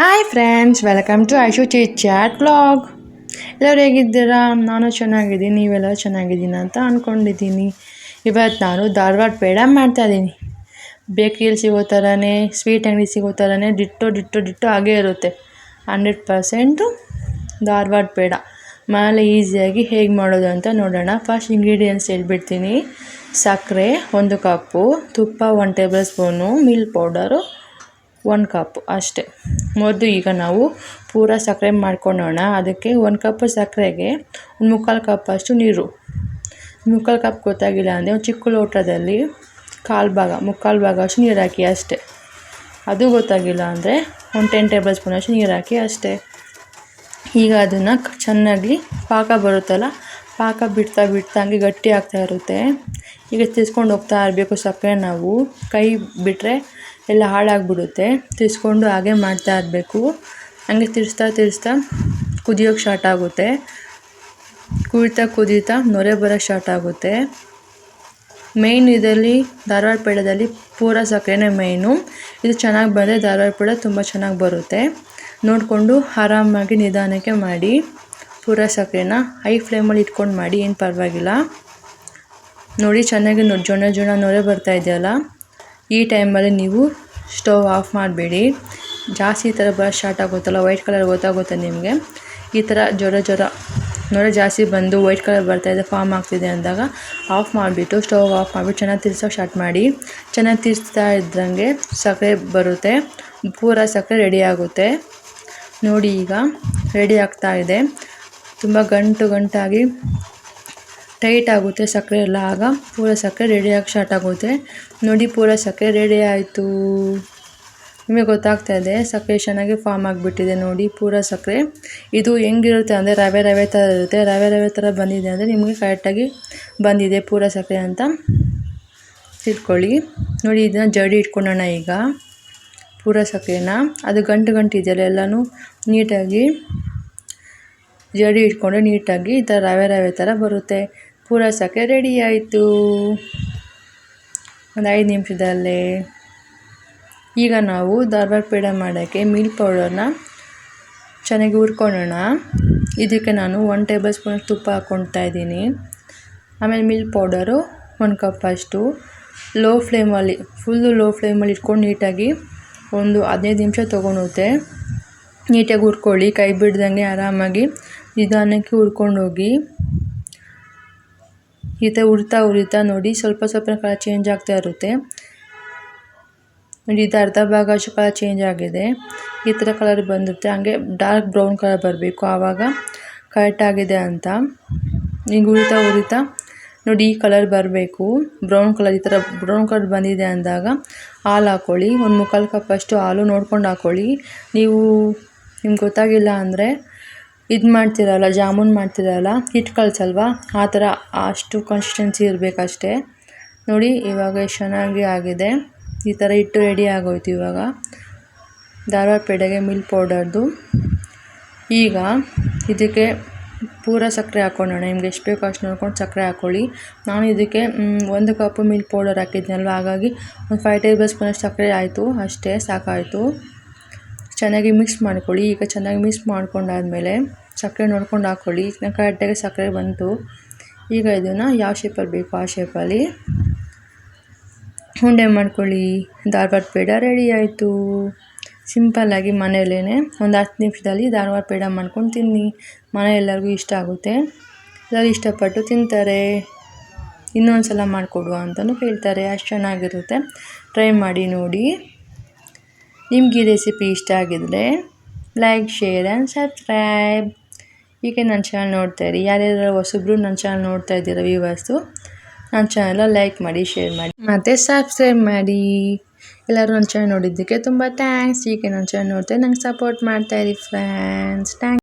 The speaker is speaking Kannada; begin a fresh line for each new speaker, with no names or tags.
Hi friends welcome to Aishu chit chat blog ಎಲ್ಲರೂ ಹೇಗಿದ್ದೀರಾ? ನಾನು ಚೆನ್ನಾಗಿದ್ದೀನಿ. ನೀವೆಲ್ಲ ಚೆನ್ನಾಗಿದ್ದೀನಿ ಅಂತ ಅಂದ್ಕೊಂಡಿದ್ದೀನಿ ಇವತ್ತು ನಾನು ಧಾರವಾಡ ಪೇಡ ಮಾಡ್ತಾಯಿದ್ದೀನಿ ಬೇಕ್ರಿಯಲ್ಲಿ ಸಿಗೋ ಥರನೇ, ಸ್ವೀಟ್ ಅಂಗಡಿ ಸಿಗೋ ಥರನೇ ಡಿಟ್ಟೋ ಡಿಟ್ಟೋ ಡಿಟ್ಟೋ ಹಾಗೇ ಇರುತ್ತೆ. Hundred percent Dharwad peda. ಮನೇಲಿ ಈಸಿಯಾಗಿ ಹೇಗೆ ಮಾಡೋದು ಅಂತ ನೋಡೋಣ. ಫಸ್ಟ್ ಇಂಗ್ರೀಡಿಯೆಂಟ್ಸ್ ಹೇಳ್ಬಿಡ್ತೀನಿ. ಸಕ್ಕರೆ ಒಂದು ಕಪ್ಪು, ತುಪ್ಪ one tablespoon, milk powder ಒಂದು ಕಪ್ ಅಷ್ಟೇ. ಮೊದಲು ಈಗ ನಾವು ಪೂರ ಸಕ್ಕರೆ ಮಾಡ್ಕೊಳ್ಳೋಣ ಅದಕ್ಕೆ ಒಂದು ಕಪ್ ಸಕ್ಕರೆಗೆ ಒಂದು ಮುಕ್ಕಾಲು ಕಪ್ ಅಷ್ಟು ನೀರು. ಮುಕ್ಕಾಲು ಕಪ್ ಗೊತ್ತಾಗಿಲ್ಲ ಅಂದರೆ ಒಂದು ಚಿಕ್ಕ ಲೋಟದಲ್ಲಿ ಕಾಲು ಭಾಗ, ಮುಕ್ಕಾಲು ಭಾಗ ಅಷ್ಟು ನೀರು ಹಾಕಿ ಅಷ್ಟೇ. ಅದು ಗೊತ್ತಾಗಿಲ್ಲ ಅಂದರೆ ಒಂದು ಟೆನ್ ಟೇಬಲ್ ಸ್ಪೂನ್ ಅಷ್ಟು ನೀರು ಹಾಕಿ ಅಷ್ಟೇ. ಈಗ ಅದನ್ನು ಚೆನ್ನಾಗಿ ಪಾಕ ಬರುತ್ತಲ್ಲ, ಪಾಕ ಬಿಡ್ತಾ ಬಿಡ್ತಾ ಹಂಗೆ ಗಟ್ಟಿ ಆಗ್ತಾ ಇರುತ್ತೆ. ಈಗ ತಿಸ್ಕೊಂಡು ಹೋಗ್ತಾ ಇರಬೇಕು ಸಕ್ಕರೆ ನಾವು. ಕೈ ಬಿಟ್ಟರೆ ಎಲ್ಲ ಹಾಳಾಗಿಬಿಡುತ್ತೆ. ತಿರ್ಸ್ಕೊಂಡು ಹಾಗೆ ಮಾಡ್ತಾ ಇರಬೇಕು. ಹಂಗೆ ತಿರ್ಸ್ತಾ ತಿರ್ಸ್ತಾ ಕುದಿಯೋಕ್ಕೆ ಸ್ಟಾರ್ಟ್ ಆಗುತ್ತೆ. ಕುದಿತಾ ಕುದೀತಾ ನೊರೆ ಬರೋಕ್ಕೆ ಸ್ಟಾರ್ಟ್ ಆಗುತ್ತೆ. ಮೇಯ್ನ್ ಇದರಲ್ಲಿ ಧಾರವಾಡ ಪೇಡದಲ್ಲಿ ಪೂರ ಸಕ್ಕರೆನೇ ಮೇಯ್ನು ಇದು ಚೆನ್ನಾಗಿ ಬಂದರೆ ಧಾರವಾಡ ಪೇಡ ತುಂಬ ಚೆನ್ನಾಗಿ ಬರುತ್ತೆ. ನೋಡಿಕೊಂಡು ಆರಾಮಾಗಿ ನಿಧಾನಕ್ಕೆ ಮಾಡಿ. ಪೂರ ಸಕ್ಕರೆನ ಹೈ ಫ್ಲೇಮಲ್ಲಿ ಇಟ್ಕೊಂಡು ಮಾಡಿ, ಏನು ಪರವಾಗಿಲ್ಲ. ನೋಡಿ ಚೆನ್ನಾಗಿ ಜೊಣ ಜೊಣ ನೊರೆ ಬರ್ತಾ ಇದೆಯಲ್ಲ. ಈ ಟೈಮಲ್ಲಿ ನೀವು ಸ್ಟವ್ ಆಫ್ ಮಾಡಬೇಡಿ. ಜಾಸ್ತಿ ಈ ಥರ ಬರೋ ಸ್ಟಾರ್ಟ್ ಆಗುತ್ತಲ್ಲ, ವೈಟ್ ಕಲರ್ ಗೊತ್ತಾಗುತ್ತೆ ನಿಮಗೆ. ಈ ಥರ ಜ್ವರ ಜ್ವರ ನೊರೆ ಜಾಸ್ತಿ ಬಂದು ವೈಟ್ ಕಲರ್ ಬರ್ತಾಯಿದೆ ಫಾರ್ಮ್ ಆಗ್ತಿದೆ ಅಂದಾಗ ಆಫ್ ಮಾಡಿಬಿಟ್ಟು ಸ್ಟವ್ ಆಫ್ ಮಾಡಿಬಿಟ್ಟು ಚೆನ್ನಾಗಿ ತಿರ್ಸೋಕೆ ಸ್ಟಾರ್ಟ್ ಮಾಡಿ. ಚೆನ್ನಾಗಿ ತಿರ್ಸ್ತಾ ಇದ್ದಂಗೆ ಸಕ್ಕರೆ ಬರುತ್ತೆ, ಪೂರ ಸಕ್ಕರೆ ರೆಡಿ ಆಗುತ್ತೆ. ನೋಡಿ ಈಗ ರೆಡಿ ಆಗ್ತಾ ಇದೆ. ತುಂಬ ಗಂಟು ಗಂಟಾಗಿ ಟೈಟ್ ಆಗುತ್ತೆ ಸಕ್ಕರೆ ಎಲ್ಲ. ಆಗ ಪೂರ ಸಕ್ಕರೆ ರೆಡಿಯಾಗಿ ಸ್ಟಾರ್ಟ್ ಆಗುತ್ತೆ. ನೋಡಿ ಪೂರ ಸಕ್ಕರೆ ರೆಡಿ ಆಯಿತು. ನಿಮಗೆ ಗೊತ್ತಾಗ್ತಾ ಇದೆ, ಸಕ್ಕರೆ ಚೆನ್ನಾಗಿ ಫಾರ್ಮ್ ಆಗಿಬಿಟ್ಟಿದೆ ನೋಡಿ ಪೂರ ಸಕ್ಕರೆ. ಇದು ಹೆಂಗಿರುತ್ತೆ ಅಂದರೆ ರವೆ ರವೆ ಥರ ಇರುತ್ತೆ. ರವೆ ರವೆ ಥರ ಬಂದಿದೆ ಅಂದರೆ ನಿಮಗೆ ಕರೆಕ್ಟಾಗಿ ಬಂದಿದೆ ಪೂರ ಸಕ್ಕರೆ ಅಂತ. ತಿಳ್ಕೊಳ್ಳಿ ನೋಡಿ ಇದನ್ನ ಜಡಿ ಇಟ್ಕೊಳ್ಳೋಣ ಈಗ. ಪೂರ ಸಕ್ಕರೆನ. ಅದು ಗಂಟು ಗಂಟು ಇದೆಯಲ್ಲ ಎಲ್ಲನೂ ನೀಟಾಗಿ ಜಡಿ ಇಟ್ಕೊಂಡ್ರೆ ನೀಟಾಗಿ ಈ ಥರ ರವೆ ರವೆ ಥರ ಬರುತ್ತೆ. ಪೂರ ಸಕ್ಕರೆ ರೆಡಿ ಆಯಿತು. ಒಂದು ಐದು ನಿಮಿಷದಲ್ಲೇ. ಈಗ ನಾವು ಧಾರವಾಡ ಪೇಡ ಮಾಡೋಕ್ಕೆ ಮಿಲ್ಕ್ ಪೌಡರ್ನ ಚೆನ್ನಾಗಿ ಹುರ್ಕೊಳ್ಳೋಣ. ಇದಕ್ಕೆ ನಾನು ಒನ್ ಟೇಬಲ್ ಸ್ಪೂನ್ ತುಪ್ಪ ಹಾಕ್ಕೊಳ್ತಾ ಇದ್ದೀನಿ. ಆಮೇಲೆ ಮಿಲ್ಕ್ ಪೌಡರು ಒಂದು ಕಪ್ ಅಷ್ಟು. ಲೋ ಫ್ಲೇಮಲ್ಲಿ ಫುಲ್ಲು ಲೋ ಫ್ಲೇಮಲ್ಲಿ ಇಟ್ಕೊಂಡು ನೀಟಾಗಿ ಒಂದು ಹದಿನೈದು ನಿಮಿಷ ತೊಗೊಂಡೋಗುತ್ತೆ. ನೀಟಾಗಿ ಹುರ್ಕೊಳ್ಳಿ, ಕೈ ಬಿಡ್ದಂಗೆ ಆರಾಮಾಗಿ ನಿಧಾನಕ್ಕೆ ಹುರ್ಕೊಂಡೋಗಿ ಈ ಥರ ಉರಿತಾ ಉರಿತಾ ನೋಡಿ ಸ್ವಲ್ಪ ಸ್ವಲ್ಪ ಕಲರ್ ಚೇಂಜ್ ಆಗ್ತಾ ಇರುತ್ತೆ. ನೋಡಿ, ಇದು ಅರ್ಧ ಭಾಗ ಅಷ್ಟು ಕಲರ್ ಚೇಂಜ್ ಆಗಿದೆ. ಈ ಥರ ಕಲರ್ ಬಂದಿರುತ್ತೆ. ಹಂಗೆ ಡಾರ್ಕ್ ಬ್ರೌನ್ ಕಲರ್ ಬರಬೇಕು. ಆವಾಗ ಕರೆಕ್ಟ್ ಆಗಿದೆ ಅಂತ. ಈಗ ಉರಿತಾ ಉರಿತಾ ನೋಡಿ ಈ ಕಲರ್ ಬರಬೇಕು. ಬ್ರೌನ್ ಕಲರ್ ಈ ಥರ ಬ್ರೌನ್ ಕಲರ್ ಬಂದಿದೆ ಅಂದಾಗ ಹಾಲು ಹಾಕ್ಕೊಳ್ಳಿ ಒಂದು ಮುಕ್ಕಾಲು ಕಪ್ ಅಷ್ಟು ಹಾಲು ನೋಡ್ಕೊಂಡು ಹಾಕ್ಕೊಳ್ಳಿ ನೀವು, ನಿಮ್ಗೆ ಗೊತ್ತಾಗಿಲ್ಲ ಅಂದರೆ ಇದು ಮಾಡ್ತೀರಲ್ಲ, ಜಾಮೂನ್ ಮಾಡ್ತಿರಲ್ಲ ಹಿಟ್ಟು ಕಲಸಲ್ವಾ ಆ ಥರ ಅಷ್ಟು ಕನ್ಸಿಸ್ಟೆನ್ಸಿ ಇರಬೇಕಷ್ಟೇ. ನೋಡಿ, ಇವಾಗ ಎಷ್ಟು ಚೆನ್ನಾಗಿ ಆಗಿದೆ. ಈ ಥರ ಹಿಟ್ಟು ರೆಡಿ ಆಗೋಯ್ತು ಇವಾಗ. ಧಾರವಾಡ ಪೇಡೆಗೆ ಮಿಲ್ಕ್ ಪೌಡರ್ದು ಈಗ ಇದಕ್ಕೆ ಪೂರ ಸಕ್ಕರೆ ಹಾಕ್ಕೊಳ್ಳೋಣ ನಿಮ್ಗೆ ಎಷ್ಟು ಬೇಕೋ ಅಷ್ಟು ನೋಡ್ಕೊಂಡು ಸಕ್ಕರೆ ಹಾಕ್ಕೊಳ್ಳಿ ನಾನು ಇದಕ್ಕೆ ಒಂದು ಕಪ್ ಮಿಲ್ಕ್ ಪೌಡರ್ ಹಾಕಿದ್ನಲ್ವ? ಹಾಗಾಗಿ ಒಂದು ಫೈವ್ ಟೇಬಲ್ ಸ್ಪೂನಷ್ಟು ಸಕ್ಕರೆ ಆಯಿತು. ಅಷ್ಟೇ, ಸಾಕಾಯಿತು. ಚೆನ್ನಾಗಿ ಮಿಕ್ಸ್ ಮಾಡ್ಕೊಳ್ಳಿ. ಈಗ ಚೆನ್ನಾಗಿ ಮಿಕ್ಸ್ ಮಾಡ್ಕೊಂಡಾದಮೇಲೆ ಸಕ್ಕರೆ ನೋಡ್ಕೊಂಡು ಹಾಕ್ಕೊಳ್ಳಿ ಕರೆಕ್ಟಾಗಿ ಸಕ್ಕರೆ ಬಂತು. ಈಗ ಇದನ್ನು ಯಾವ ಶೇಪಲ್ಲಿ ಬೇಕು ಆ ಶೇಪಲ್ಲಿ ಉಂಡೆ ಮಾಡ್ಕೊಳ್ಳಿ. ಧಾರವಾಡ ಪೇಡ ರೆಡಿ ಆಯಿತು. ಸಿಂಪಲ್ಲಾಗಿ ಮನೆಯಲ್ಲೇ ಒಂದು ಹತ್ತು ನಿಮಿಷದಲ್ಲಿ ಧಾರವಾಡ ಪೇಡ ಮಾಡ್ಕೊಂಡು ತಿನ್ನಿ. ಮನೆ ಎಲ್ಲರಿಗೂ ಇಷ್ಟ ಆಗುತ್ತೆ. ಎಲ್ಲರೂ ಇಷ್ಟಪಟ್ಟು ತಿಂತಾರೆ. ಇನ್ನೊಂದು ಸಲ ಮಾಡಿಕೊಡುವ ಅಂತಲೂ ಹೇಳ್ತಾರೆ. ಅಷ್ಟು ಚೆನ್ನಾಗಿರುತ್ತೆ. ಟ್ರೈ ಮಾಡಿ ನೋಡಿ. ನಿಮಗೆ ಈ ರೆಸಿಪಿ ಇಷ್ಟ ಆಗಿದ್ರೆ ಲೈಕ್ ಶೇರ್ ಆ್ಯಂಡ್ ಸಬ್ಸ್ಕ್ರೈಬ್ ಹೀಗೆ ನನ್ನ ಚಾನಲ್ ನೋಡ್ತಾ ಇರಿ. ಯಾರ್ಯಾರು ಹೊಸಬ್ರು ನನ್ನ ಚಾನಲ್ ನೋಡ್ತಾ ಇದ್ದೀರ ವ್ಯೂವರ್ಸು ನನ್ನ ಚಾನಲ್ ಲೈಕ್ ಮಾಡಿ ಶೇರ್ ಮಾಡಿ. ಮತ್ತು ಸಬ್ಸ್ಕ್ರೈಬ್ ಮಾಡಿ. ಎಲ್ಲರೂ ನನ್ನ ಚಾನಲ್ ನೋಡಿದ್ದಕ್ಕೆ ತುಂಬ ಥ್ಯಾಂಕ್ಸ್ ಈಗ ನನ್ನ ಚಾನಲ್ ನೋಡ್ತಾ ನಂಗೆ ಸಪೋರ್ಟ್ ಮಾಡ್ತಾ ಇರಿ ಫ್ರೆಂಡ್ಸ್ ಥ್ಯಾಂಕ್